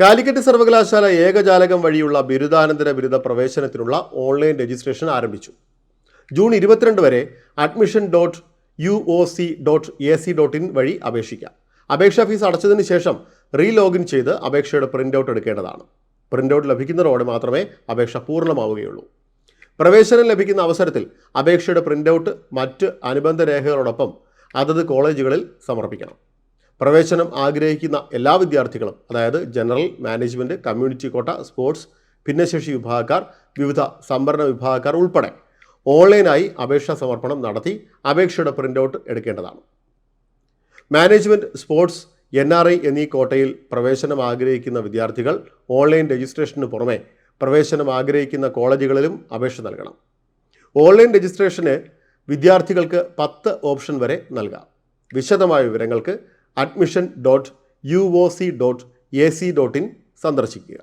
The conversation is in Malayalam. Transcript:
കാലിക്കറ്റ് സർവകലാശാല ഏകജാലകം വഴിയുള്ള ബിരുദാനന്തര ബിരുദ പ്രവേശനത്തിനുള്ള ഓൺലൈൻ രജിസ്ട്രേഷൻ ആരംഭിച്ചു. ജൂൺ ഇരുപത്തിരണ്ട് വരെ admission dot U O C dot A C dot in വഴി അപേക്ഷിക്കാം. അപേക്ഷാ ഫീസ് അടച്ചതിന് ശേഷം റീ ലോഗിൻ ചെയ്ത് അപേക്ഷയുടെ പ്രിന്റ് ഔട്ട് എടുക്കേണ്ടതാണ്. പ്രിന്റ് ഔട്ട് ലഭിക്കുന്നതോടെ മാത്രമേ അപേക്ഷ പൂർണമാവുകയുള്ളൂ. പ്രവേശനം ലഭിക്കുന്ന അവസരത്തിൽ അപേക്ഷയുടെ പ്രിന്റ് ഔട്ട് മറ്റ് അനുബന്ധ രേഖകളോടൊപ്പം അതത് കോളേജുകളിൽ സമർപ്പിക്കണം. പ്രവേശനം ആഗ്രഹിക്കുന്ന എല്ലാ വിദ്യാർത്ഥികളും അതായത് general management community quota sports ഭിന്നശേഷി വിഭാഗക്കാർ വിവിധ സംവരണ വിഭാഗക്കാർ ഉൾപ്പെടെ ഓൺലൈനായി അപേക്ഷാ സമർപ്പണം നടത്തി അപേക്ഷയുടെ പ്രിന്റ് ഔട്ട് എടുക്കേണ്ടതാണ്. Management sports N R I എന്നീ കോട്ടയിൽ പ്രവേശനം ആഗ്രഹിക്കുന്ന വിദ്യാർത്ഥികൾ ഓൺലൈൻ രജിസ്ട്രേഷന് പുറമെ പ്രവേശനം ആഗ്രഹിക്കുന്ന കോളേജുകളിലും അപേക്ഷ നൽകണം. ഓൺലൈൻ രജിസ്ട്രേഷന് വിദ്യാർത്ഥികൾക്ക് പത്ത് ഓപ്ഷൻ വരെ നൽകാം. വിശദമായ വിവരങ്ങൾക്ക് admission dot U O C dot A C dot in സന്ദർശിക്കുക.